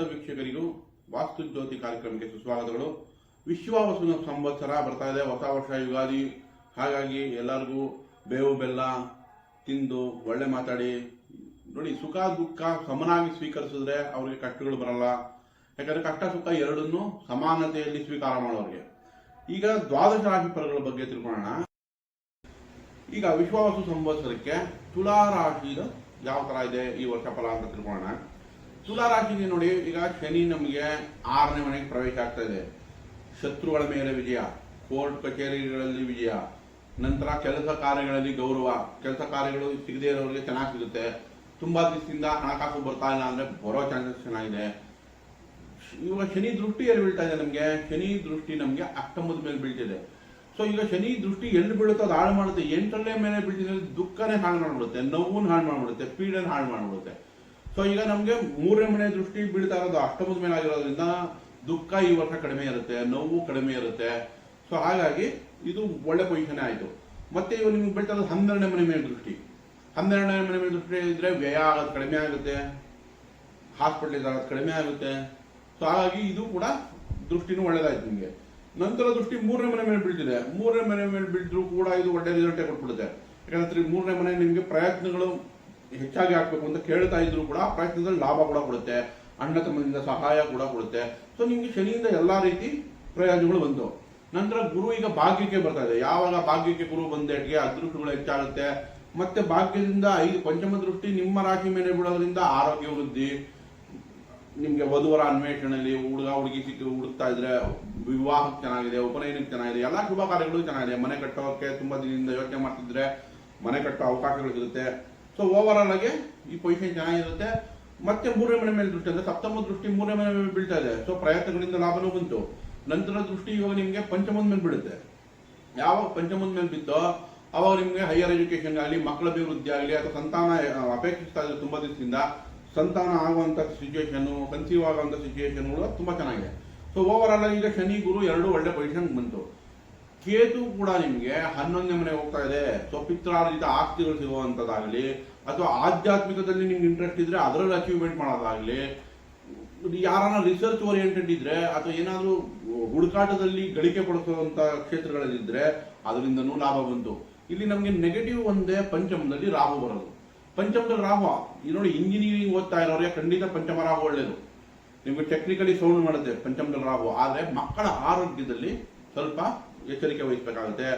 ವೀಕ್ಷಕರಿಗೂ ವಾಸ್ತು ಜ್ಯೋತಿ ಕಾರ್ಯಕ್ರಮಕ್ಕೆ ಸುಸ್ವಾಗತಗಳು. ವಿಶ್ವವಸುನ ಸಂವತ್ಸರ ಬರ್ತಾ ಇದೆ. ಹೊಸ ವರ್ಷ, ಯುಗಾದಿ. ಹಾಗಾಗಿ ಎಲ್ಲರಿಗೂ ಬೇವು, ಬೆಲ್ಲ ತಿಂದು ಒಳ್ಳೆ ಮಾತಾಡಿ. ನೋಡಿ, ಸುಖ, ದುಃಖ ಸಮನಾಗಿ ಸ್ವೀಕರಿಸಿದ್ರೆ ಅವ್ರಿಗೆ ಕಷ್ಟಗಳು ಬರಲ್ಲ. ಯಾಕಂದ್ರೆ ಕಷ್ಟ, ಸುಖ ಎರಡನ್ನೂ ಸಮಾನತೆಯಲ್ಲಿ ಸ್ವೀಕಾರ ಮಾಡೋರಿಗೆ. ಈಗ ದ್ವಾದಶ ರಾಶಿ ಫಲಗಳ ಬಗ್ಗೆ ತಿಳ್ಕೊಳ್ಳೋಣ. ಈಗ ವಿಶ್ವಾಸ ಸಂವತ್ಸರಕ್ಕೆ ತುಲಾ ರಾಶಿದ ಯಾವ ತರ ಇದೆ ಈ ವರ್ಷ ಫಲ ಅಂತ ತಿಳ್ಕೊಳ್ಳೋಣ. ತುಲಾ ರಾಶಿಗೆ ನೋಡಿ, ಈಗ ಶನಿ ನಮಗೆ ಆರನೇ ಮನೆಗೆ ಪ್ರವೇಶ ಆಗ್ತಾ ಇದೆ. ಶತ್ರುಗಳ ಮೇಲೆ ವಿಜಯ, ಕೋರ್ಟ್ ಕಚೇರಿಗಳಲ್ಲಿ ವಿಜಯ, ನಂತರ ಕೆಲಸ ಕಾರ್ಯಗಳಲ್ಲಿ ಗೌರವ, ಕೆಲಸ ಕಾರ್ಯಗಳು ಸಿಗದೇ ಇರೋರಿಗೆ ಚೆನ್ನಾಗಿ ಸಿಗುತ್ತೆ. ತುಂಬಾ ದಿವಸದಿಂದ ಹಣಕಾಸು ಬರ್ತಾ ಇಲ್ಲ ಅಂದ್ರೆ ಬರೋ ಚಾನ್ಸಸ್ ಚೆನ್ನಾಗಿದೆ. ಇವಾಗ ಶನಿ ದೃಷ್ಟಿ ಎಲ್ಲಿ ಬೀಳ್ತಾ ಇದೆ ನಮಗೆ? ಶನಿ ದೃಷ್ಟಿ ನಮಗೆ ಅಷ್ಟಮದ ಮೇಲೆ ಬೀಳ್ತಿದೆ. ಸೊ ಈಗ ಶನಿ ದೃಷ್ಟಿ ಎಲ್ಲಿ ಬೀಳುತ್ತೋ ಅದು ಹಾಳು ಮಾಡುತ್ತೆ. ಎಂಟರಲ್ಲೇ ಮೇಲೆ ಬೀಳ್ತಿದೆ ಅಂದ್ರೆ ದುಃಖನೇ ಹಾಳು ಮಾಡಿಬಿಡುತ್ತೆ, ನೋವನ್ನು ಹಾಳು ಮಾಡಿಬಿಡುತ್ತೆ, ಪೀಡನ ಹಾಳು ಮಾಡ್ಬಿಡುತ್ತೆ. ಸೊ ಈಗ ನಮಗೆ ಮೂರನೇ ಮನೆ ದೃಷ್ಟಿ ಬೀಳ್ತಾ ಇರೋದು ಅಷ್ಟಮದ ಮೇಲೆ ಆಗಿರೋದ್ರಿಂದ ದುಃಖ ಈ ವರ್ಷ ಕಡಿಮೆ ಇರುತ್ತೆ, ನೋವು ಕಡಿಮೆ ಇರುತ್ತೆ. ಸೊ ಹಾಗಾಗಿ ಇದು ಒಳ್ಳೆ ಪೊಸಿಷನ್ ಆಯಿತು. ಮತ್ತೆ ಇವಾಗ ನಿಮ್ಗೆ ಬೀಳ್ತಾ ಇರೋದು ಹನ್ನೆರಡನೇ ಮನೆ ಮೇಲೆ ದೃಷ್ಟಿ. ಹನ್ನೆರಡನೇ ಮನೆ ಮೇಲೆ ದೃಷ್ಟಿ ಇದ್ರೆ ವ್ಯಯ ಆಗೋದು ಕಡಿಮೆ ಆಗುತ್ತೆ ಹಾಸ್ಪಿಟ್ಲಿಗೆ ಇದಾಗೋದು ಕಡಿಮೆ ಆಗುತ್ತೆ. ಸೊ ಹಾಗಾಗಿ ಇದು ಕೂಡ ದೃಷ್ಟಿನೂ ಒಳ್ಳೇದಾಯ್ತು ನಿಮಗೆ. ನಂತರ ದೃಷ್ಟಿ ಮೂರನೇ ಮನೆ ಮೇಲೆ ಬೀಳ್ತಿದೆ. ಮೂರನೇ ಮನೆ ಮೇಲೆ ಬೀಳಿದ್ರು ಕೂಡ ಇದು ಒಳ್ಳೆ ರಿಸಲ್ಟೇ ಕೊಟ್ಬಿಡುತ್ತೆ. ಯಾಕಂದ್ರೆ ಮೂರನೇ ಮನೆ ನಿಮಗೆ ಪ್ರಯತ್ನಗಳು ಹೆಚ್ಚಾಗಿ ಹಾಕ್ಬೇಕು ಅಂತ ಕೇಳ್ತಾ ಇದ್ರು ಕೂಡ ಪ್ರಯತ್ನದಲ್ಲಿ ಲಾಭ ಕೂಡ ಕೊಡುತ್ತೆ, ಅಣ್ಣ ತಮ್ಮದಿಂದ ಸಹಾಯ ಕೂಡ ಕೊಡುತ್ತೆ. ಸೊ ನಿಮ್ಗೆ ಶನಿಯಿಂದ ಎಲ್ಲಾ ರೀತಿ ಪ್ರಯೋಜನಗಳು ಬಂತು ನಂತರ ಗುರು ಈಗ ಭಾಗ್ಯಕ್ಕೆ ಬರ್ತಾ ಇದೆ. ಯಾವಾಗ ಭಾಗ್ಯಕ್ಕೆ ಗುರು ಅಡಿಗೆ, ಅದೃಷ್ಟಗಳು ಹೆಚ್ಚಾಗುತ್ತೆ. ಮತ್ತೆ ಭಾಗ್ಯದಿಂದ ಐದು ಪಂಚಮ ದೃಷ್ಟಿ ನಿಮ್ಮ ರಾಶಿ ಮೇಲೆ ಬಿಡೋದ್ರಿಂದ ಆರೋಗ್ಯ ವೃದ್ಧಿ. ನಿಮ್ಗೆ ವಧುವರ ಅನ್ವೇಷಣೆಯಲ್ಲಿ ಹುಡುಗ, ಹುಡುಗಿ ಸಿಕ್ಕಿ ಹುಡುಕ್ತಾ ಇದ್ರೆ ವಿವಾಹಕ್ಕೆ ಚೆನ್ನಾಗಿದೆ, ಉಪನಯನಕ್ಕೆ ಚೆನ್ನಾಗಿದೆ, ಎಲ್ಲ ಶುಭ ಕಾರ್ಯಗಳು ಚೆನ್ನಾಗಿದೆ. ಮನೆ ಕಟ್ಟೋಕ್ಕೆ ತುಂಬಾ ದಿನದಿಂದ ಯೋಚನೆ ಮಾಡ್ತಿದ್ರೆ ಮನೆ ಕಟ್ಟೋ ಅವಕಾಶಗಳು ಸಿಗುತ್ತೆ. ಸೊ ಓವರ್ ಆಲ್ ಆಗಿ ಈ ಪೊಸಿಷನ್ ಚೆನ್ನಾಗಿರುತ್ತೆ ಮತ್ತೆ ಮೂರನೇ ಮನೆ ಮೇಲೆ ದೃಷ್ಟಿ ಅಂದ್ರೆ ಸಪ್ತಮ ದೃಷ್ಟಿ ಮೂರನೇ ಮನೆ ಮೇಲೆ ಬೀಳ್ತಾ ಇದೆ. ಸೊ ಪ್ರಯತ್ನಗಳಿಂದ ಲಾಭನೂ ಬಂತು. ನಂತರ ದೃಷ್ಟಿ ಇವಾಗ ನಿಮಗೆ ಪಂಚಮದ ಮೇಲೆ ಬೀಳುತ್ತೆ. ಯಾವಾಗ ಪಂಚಮದ ಮೇಲೆ ಬಿತ್ತೋ, ಅವಾಗ ನಿಮಗೆ ಹೈಯರ್ ಎಜುಕೇಶನ್ ಆಗಲಿ, ಮಕ್ಕಳ ಅಭಿವೃದ್ಧಿ ಆಗಲಿ, ಅಥವಾ ಸಂತಾನ ಅಪೇಕ್ಷಿಸ್ತಾ ಇದ್ರೆ ತುಂಬಾ ದಿವಸದಿಂದ ಸಂತಾನ ಆಗುವಂತ ಸಿಚುವೇಶನ್ ಕನ್ಸೀವ್ ಆಗುವಂಥ ಸಿಚುವೇಶನ್ಗಳು ತುಂಬಾ ಚೆನ್ನಾಗಿದೆ. ಸೊ ಓವರ್ ಆಲ್ ಈಗ ಶನಿ, ಗುರು ಎರಡು ಒಳ್ಳೆ ಪೊಸಿಷನ್ ಬಂತು. ಕೇತು ಕೂಡ ನಿಮಗೆ ಹನ್ನೊಂದನೇ ಮನೆ ಹೋಗ್ತಾ ಇದೆ. ಸೊ, ಪಿತ್ರಾರ್ಜಿತ ಆಸ್ತಿಗಳು ಸಿಗುವಂಥದ್ದಾಗಲಿ ಅಥವಾ ಆಧ್ಯಾತ್ಮಿಕದಲ್ಲಿ ನಿಮ್ಗೆ ಇಂಟ್ರೆಸ್ಟ್ ಇದ್ರೆ ಅದರಲ್ಲಿ ಅಚೀವ್ಮೆಂಟ್ ಮಾಡೋದಾಗ್ಲಿ, ಯಾರನ್ನ ರಿಸರ್ಚ್ ಓರಿಯೆಂಟೆಡ್ ಇದ್ರೆ, ಅಥವಾ ಏನಾದರೂ ಹುಡುಕಾಟದಲ್ಲಿ ಗಳಿಕೆ ಪಡಿಸುವಂತ ಕ್ಷೇತ್ರಗಳಲ್ಲಿದ್ರೆ ಅದರಿಂದನೂ ಲಾಭ ಬಂತು ಇಲ್ಲಿ ನಮಗೆ ನೆಗೆಟಿವ್ ಒಂದೇ ಪಂಚಮದಲ್ಲಿ ರಾಹು ಬರೋದು. ಪಂಚಮದಲ್ಲಿ ರಾಹು ನೋಡಿ ಇಂಜಿನಿಯರಿಂಗ್ ಓದ್ತಾ ಇರೋರಿಗೆ ಖಂಡಿತ ಪಂಚಮ ರಾಹು ಒಳ್ಳೇದು. ನಿಮಗೆ ಟೆಕ್ನಿಕಲಿ ಸೌಂಡ್ ಮಾಡುತ್ತೆ ಪಂಚಮದಲ್ಲಿ ರಾಹು. ಆದರೆ ಮಕ್ಕಳ ಆರೋಗ್ಯದಲ್ಲಿ ಸ್ವಲ್ಪ ಎಚ್ಚರಿಕೆ ವಹಿಸಬೇಕಾಗುತ್ತೆ.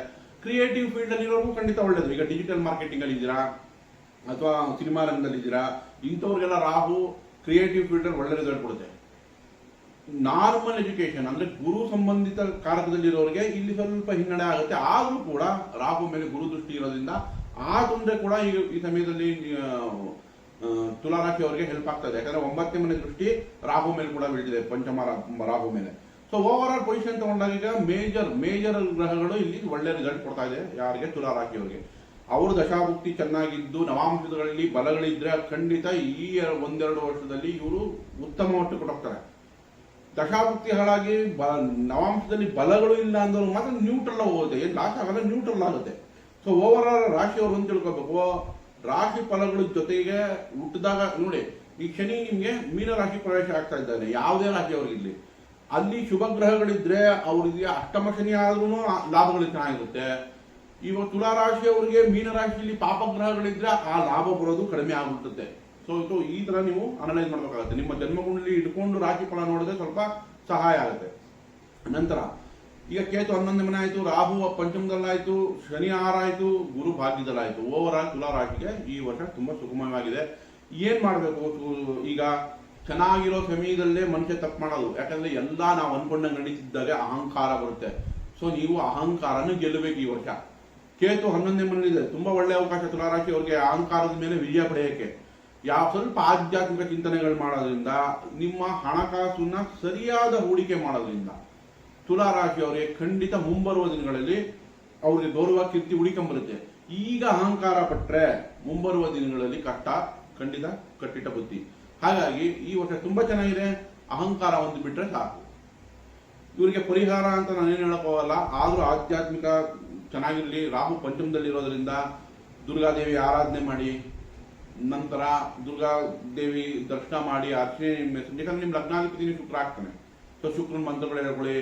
ಕ್ರಿಯೇಟಿವ್ ಫೀಲ್ಡ್ ಅಲ್ಲಿ ಇರೋರ್ಗೂ ಖಂಡಿತ ಒಳ್ಳೇದು. ಈಗ ಡಿಜಿಟಲ್ ಮಾರ್ಕೆಟಿಂಗ್ ಅಲ್ಲಿ ಇದ್ದೀರಾ? ಅಥವಾ ಸಿನಿಮಾ ರಂಗದಲ್ಲಿ ಇದ್ದೀರಾ? ಇಂಥವ್ರಿಗೆಲ್ಲ ರಾಹು ಕ್ರಿಯೇಟಿವ್ ಫೀಲ್ಡ್ ಅಲ್ಲಿ ಒಳ್ಳೆ ರಿಸಲ್ಟ್ ಕೊಡುತ್ತೆ ನಾರ್ಮಲ್ ಎಜುಕೇಶನ್ ಅಂದ್ರೆ ಗುರು ಸಂಬಂಧಿತ ಕಾರಕದಲ್ಲಿರೋರಿಗೆ ಇಲ್ಲಿ ಸ್ವಲ್ಪ ಹಿನ್ನಡೆ ಆಗುತ್ತೆ. ಆದರೂ ಕೂಡ ರಾಹು ಮೇಲೆ ಗುರು ದೃಷ್ಟಿ ಇರೋದ್ರಿಂದ ಆ ತೊಂದರೆ ಕೂಡ ಈ ಈ ಸಮಯದಲ್ಲಿ ತುಲಾರಾಶಿ ಅವರಿಗೆ ಹೆಲ್ಪ್ ಆಗ್ತದೆ ಯಾಕಂದ್ರೆ ಒಂಬತ್ತನೇ ಮನೆ ದೃಷ್ಟಿ ರಾಹು ಮೇಲೆ ಕೂಡ ಬೀಳ್ತಿದೆ, ಪಂಚಮ ರಾಹು ಮೇಲೆ. ಸೊ ಓವರ್ ಆಲ್ ಪೊಸಿಷನ್ ತಗೊಂಡಾಗ ಈಗ ಮೇಜರ್ ಮೇಜರ್ ಗ್ರಹಗಳು ಇಲ್ಲಿ ಒಳ್ಳೆ ರಿಸಲ್ಟ್ ಕೊಡ್ತಾ ಇದೆ. ಯಾರಿಗೆ? ತುಲಾ ರಾಶಿಯವರಿಗೆ. ಅವರು ದಶಾಭುಕ್ತಿ ಚೆನ್ನಾಗಿದ್ದು, ನವಾಂಶಗಳಲ್ಲಿ ಬಲಗಳಿದ್ರೆ ಖಂಡಿತ ಈ ಒಂದೆರಡು ವರ್ಷದಲ್ಲಿ ಇವರು ಉತ್ತಮ ಮಟ್ಟ ಕೊಟ್ಟೋಗ್ತಾರೆ ದಶಾಭುಕ್ತಿ ಹಾಳಾಗಿ ಬ, ನವಾಂಶದಲ್ಲಿ ಬಲಗಳು ಇಲ್ಲ ಅಂದ್ರೆ ಮಾತ್ರ ನ್ಯೂಟ್ರಲ್ ಹೋಗುತ್ತೆ. ಏನು ಲಾಸ್ ಆಗಲ್ಲ ನ್ಯೂಟ್ರಲ್ ಆಗುತ್ತೆ. ಸೊ ಓವರ್ ಆಲ್ ರಾಶಿಯವರು ಅಂತ ತಿಳ್ಕೊಬೇಕು. ರಾಶಿ ಫಲಗಳ ಜೊತೆಗೆ ಹುಟ್ಟಿದಾಗ, ನೋಡಿ, ಈ ಶನಿ ನಿಮಗೆ ಮೀನ ರಾಶಿ ಪ್ರವೇಶ ಆಗ್ತಾ ಇದ್ದಾನೆ. ಯಾವುದೇ ರಾಶಿಯವರಿಗಿರ್ಲಿ. ಅಲ್ಲಿ ಶುಭ ಗ್ರಹಗಳಿದ್ರೆ ಅವರಿಗೆ ಅಷ್ಟಮ ಶನಿ ಆದ್ರೂ ಲಾಭಗಳು ಚೆನ್ನಾಗಿರುತ್ತೆ ಇವಾಗ ತುಲಾ ರಾಶಿಯವರಿಗೆ ಮೀನ ರಾಶಿಯಲ್ಲಿ ಪಾಪ ಗ್ರಹಗಳಿದ್ರೆ ಆ ಲಾಭ ಬರೋದು ಕಡಿಮೆ ಆಗುತ್ತೆ ಸೊ ಸೊ ಈ ತರ ನೀವು ಅನಲೈಸ್ ಮಾಡಬೇಕಾಗುತ್ತೆ. ನಿಮ್ಮ ಜನ್ಮಗುಂಡಲಿ ಇಟ್ಕೊಂಡು ರಾಶಿ ಫಲ ನೋಡಿದ್ರೆ ಸ್ವಲ್ಪ ಸಹಾಯ ಆಗುತ್ತೆ. ನಂತರ, ಈಗ ಕೇತು ಹನ್ನೊಂದು ಮನೆ ಆಯಿತು, ರಾಹು ಪಂಚಮದಲ್ಲಾಯಿತು, ಶನಿ ಆರಾಯಿತು, ಗುರು ಭಾಗ್ಯದಲ್ಲಾಯಿತು. ಓವರ್ ಆಲ್ ತುಲಾ ರಾಶಿಗೆ ಈ ವರ್ಷ ತುಂಬಾ ಸುಗಮವಾಗಿದೆ. ಏನ್ ಮಾಡಬೇಕು ಈಗ? ಚೆನ್ನಾಗಿರೋ ಸಮಯದಲ್ಲೇ ಮನುಷ್ಯ ತಪ್ಪು ಮಾಡೋದು. ಯಾಕಂದ್ರೆ ಎಲ್ಲ ನಾವು ಅನ್ಕೊಂಡಂಗೆ ನಡೀತಿದ್ದಾಗ ಅಹಂಕಾರ ಬರುತ್ತೆ. ಸೊ ನೀವು ಅಹಂಕಾರನ ಗೆಲ್ಲಬೇಕು ಈ ವರ್ಷ. ಕೇತು ಹನ್ನೊಂದನೇ ಮನೆಯಲ್ಲಿದೆ. ತುಂಬಾ ಒಳ್ಳೆ ಅವಕಾಶ ತುಲಾರಾಶಿ ಅವರಿಗೆ ಅಹಂಕಾರದ ಮೇಲೆ ವಿಜಯ ಪಡೆಯಕ್ಕೆ. ಯಾವ ಸ್ವಲ್ಪ ಆಧ್ಯಾತ್ಮಿಕ ಚಿಂತನೆಗಳು ಮಾಡೋದ್ರಿಂದ, ನಿಮ್ಮ ಹಣಕಾಸನ್ನ ಸರಿಯಾದ ಹೂಡಿಕೆ ಮಾಡೋದ್ರಿಂದ ತುಲಾರಾಶಿ ಅವರಿಗೆ ಖಂಡಿತ ಮುಂಬರುವ ದಿನಗಳಲ್ಲಿ ಅವರಿಗೆ ಗೌರವ, ಕೀರ್ತಿ ಉಳಿಕೊಂಬರುತ್ತೆ ಈಗ ಅಹಂಕಾರ ಪಟ್ರೆ ಮುಂಬರುವ ದಿನಗಳಲ್ಲಿ ಕಷ್ಟ, ಖಂಡಿತ ಕಟ್ಟಿಟ್ಟ ಬುದ್ಧಿ. ಹಾಗಾಗಿ ಈ ವರ್ಷ ತುಂಬ ಚೆನ್ನಾಗಿದೆ. ಅಹಂಕಾರ ಒಂದು ಬಿಟ್ಟರೆ ಸಾಕು. ಇವರಿಗೆ ಪರಿಹಾರ ಅಂತ ನಾನೇನು ಹೇಳಕ್ ಆದರೂ ಆಧ್ಯಾತ್ಮಿಕ ಚೆನ್ನಾಗಿರಲಿ. ರಾಹು ಪಂಚಮದಲ್ಲಿ ಇರೋದ್ರಿಂದ ದುರ್ಗಾದೇವಿ ಆರಾಧನೆ ಮಾಡಿ, ನಂತರ ದುರ್ಗಾದೇವಿ ದರ್ಶನ ಮಾಡಿ ಅರ್ಚನೆ ಯಾಕಂದ್ರೆ ನಿಮ್ಮ ಲಗ್ನಾಧಿಪತಿನೇ ಶುಕ್ರ ಆಗ್ತಾನೆ. ಸೊ ಶುಕ್ರನ ಮಂತ್ರಗಳು ಹೇಳ್ಕೊಳ್ಳಿ